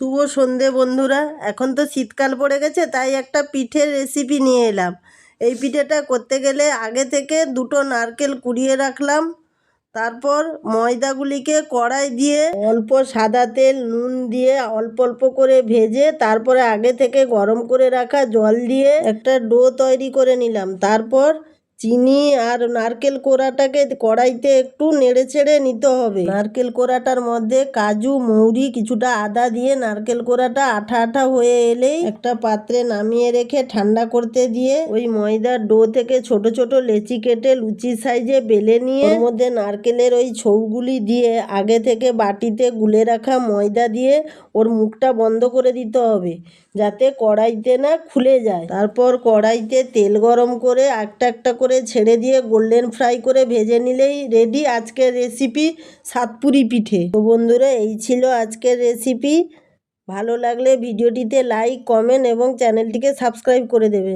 শুভ সন্ধে বন্ধুরা, এখন তো শীতকাল পড়ে গেছে, তাই একটা পিঠের রেসিপি নিয়ে এলাম। এই পিঠেটা করতে গেলে আগে থেকে দুটো নারকেল কুড়িয়ে রাখলাম, তারপর ময়দাগুলিকে কড়াই দিয়ে অল্প সাদা তেল, নুন দিয়ে অল্প অল্প করে ভেজে, তারপরে আগে থেকে গরম করে রাখা জল দিয়ে একটা ডো তৈরি করে নিলাম। তারপর চিনি আর নারকেল কোড়াটাকে কড়াইতে একটু নেড়ে ছেড়ে নিতে হবে। নারকেল কোড়াটার মধ্যে কাজু, মৌরি, কিছুটা আদা দিয়ে নারকেল কোড়াটা আঠা আঠা হয়ে এলেই একটা পাত্রে নামিয়ে রেখে ঠান্ডা করতে দিয়ে ওই ময়দার ডো থেকে ছোট ছোট লেচি কেটে লুচি সাইজে বেলে নিয়ে ওর মধ্যে নারকেলের ওই ছৌগুলি দিয়ে আগে থেকে বাটিতে গুলে রাখা ময়দা দিয়ে ওর মুখটা বন্ধ করে দিতে হবে যাতে কড়াইতে না খুলে যায়। তারপর কড়াইতে তেল গরম করে একটা একটা করে ছেড়ে দিয়ে গোল্ডেন ফ্রাই করে ভেজে নিলেই রেডি আজকের রেসিপি সাতপুরি পিঠে। তো বন্ধুরা, এই ছিল আজকের রেসিপি ভালো লাগলে ভিডিওটিতে লাইক কমেন্ট এবং চ্যানেলটিকে সাবস্ক্রাইব করে দেবে।